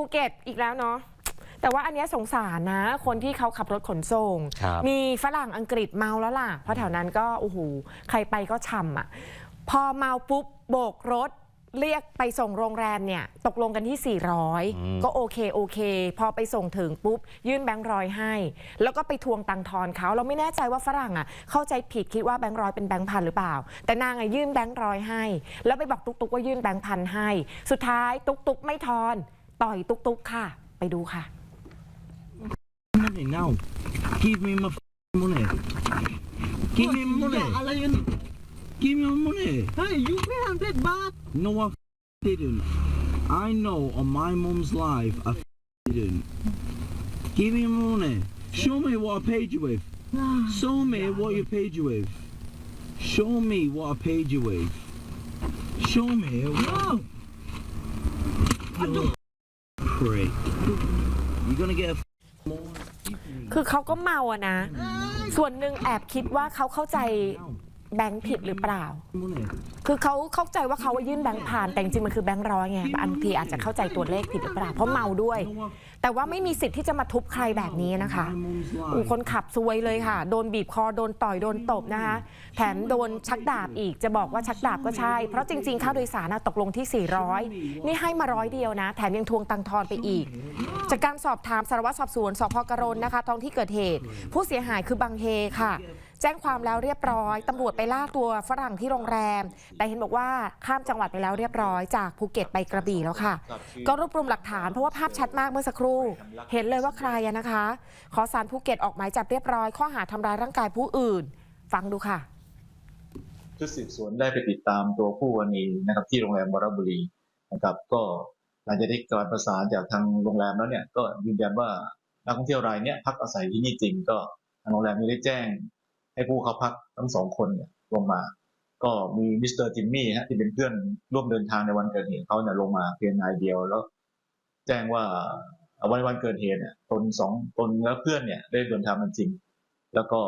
ภูเก็ตอีกแล้วเนาะแต่ว่าอันเนี้ยสงสารนะ คนที่เขาขับรถขนส่ง ครับ มีฝรั่งอังกฤษเมาแล้วล่ะ เพราะแถวนั้นก็โอ้โหใครไปก็ช่ำอะ พอเมาปุ๊บโบกรถ เรียกไปส่งโรงแรมเนี่ย ตกลงกันที่อืม400 ก็โอเคโอเค พอไปส่งถึงปุ๊บ ยื่นแบงค์ร้อยให้ แล้วก็ไปทวงตังค์ทอนเขาเราไม่แน่ใจว่าฝรั่งอะ เข้าใจผิดคิดว่าแบงค์ร้อยเป็นแบงค์พันหรือเปล่า แต่นางอะยื่นแบงค์ร้อยให้ แล้วไปบอกตุ๊กตุ๊กว่ายื่นแบงค์พันให้ สุดท้ายตุ๊กตุ๊กไม่ทอน ต่อยตุ๊กตุ๊กค่ะ ไปดูค่ะ money now. Give me my f- money. Give me money. Alain, Give me my money. hey, you pay hundred baht. No, I f- didn't. I know on my mum's life I f- didn't. Give me my money. Show me what I paid you with. Show me what you paid you with. Show me what I paid you with. Show me. What you คือเขาก็เมาอะนะ ส่วนหนึ่งแอบคิดว่าเขาเข้าใจ แบงค์ผิดหรือเปล่า Money. คือเขาเข้าใจว่าเขายื่นแบงค์ผ่าน แต่จริงๆมันคือแบงค์ร้อยไงบางทีอาจจะเข้าใจตัวเลขผิดหรือเปล่า เพราะเมาด้วย แต่ว่าไม่มีสิทธิ์ที่จะมาทุบใครแบบนี้นะคะ My mum's อู life. คนขับซวยเลยค่ะ โดนบีบคอ โดนต่อย โดนตบนะคะ แถมโดนชักดาบอีก จะบอกว่าชักดาบก็ใช่ เพราะจริงๆ ค่าโดยสารน่ะตกลงที่ 400 นี่ให้มาร้อยเดียวนะ แถมยังทวงตังค์ทอนไปอีก จากการสอบถามสารวัตรสอบสวนสพกรณนะคะท้องที่เกิดเหตุ ผู้เสียหายคือบางเฮค่ะ แจ้งความแล้วเรียบร้อยตำรวจไปล่าตัวฝรั่งที่โรงแรม แต่เห็นบอกว่าข้ามจังหวัดไปแล้วเรียบร้อยจากภูเก็ตไปกระบี่แล้วค่ะ ก็รวบรวมหลักฐานเพราะว่าภาพชัดมากเมื่อสักครู่ เห็นเลยว่าใครอะนะคะ ขอสารภูเก็ตออกหมายจับเรียบร้อย ข้อหาทำร้ายร่างกายผู้อื่น ฟังดูค่ะชุดสืบสวนได้ไปติดตามตัวผู้กรณีนะครับที่โรงแรมวรบุรีนะครับ ก็หลังจากที่การประสานจากทางโรงแรมแล้วเนี่ยก็ยืนยันว่านักท่องเที่ยวรายเนี้ยพักอาศัยที่นี่จริงก็ทางโรงแรมได้แจ้ง ให้ผู้เข้าพักทั้งสองคนเนี่ยลงมา ก็มีมิสเตอร์จิมมี่ฮะที่เป็นเพื่อนร่วมเดินทางในวันเกิดเหตุเขาเนี่ยลงมาเพียงนายเดียวแล้ว แจ้งว่าวันวันเกิดเหตุเนี่ยตนสองตนและเพื่อนเนี่ยได้เดินทางกันจริง แล้วก็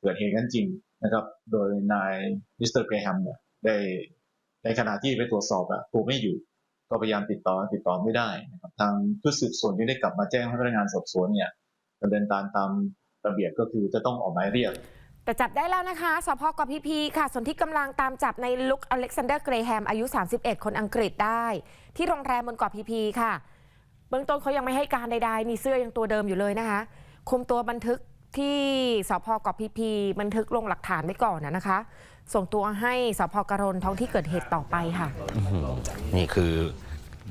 เกิดเหตุกันจริงนะครับ โดยนายมิสเตอร์เกรแฮมเนี่ยได้ในขณะที่ไปตรวจสอบอะถูกไม่อยู่ก็พยายามติดต่อติดต่อไม่ได้นะครับทางชุดสืบสวนที่ได้กลับมาแจ้งให้พนักงานสอบสวนเนี่ยดำเนินการตาม ระเบียบก็คือจะต้องออกหมายเรียก แต่จับได้แล้วนะคะ สพกพีพีค่ะ ส่วนที่กำลังตามจับในลุคอเล็กซานเดอร์เกรแฮมอายุ 31 คนอังกฤษได้ ที่โรงแรมบนเกาะพีพีค่ะ เบื้องต้นเขายังไม่ให้การใดๆนี่เสื้อยังตัวเดิมอยู่เลยนะคะ คุมตัวบันทึกที่สพเกาะพีพีบันทึกลงหลักฐานไว้ก่อนนะนะคะ ส่งตัวให้สพกรณท้องที่เกิดเหตุต่อไปค่ะ นี่คือ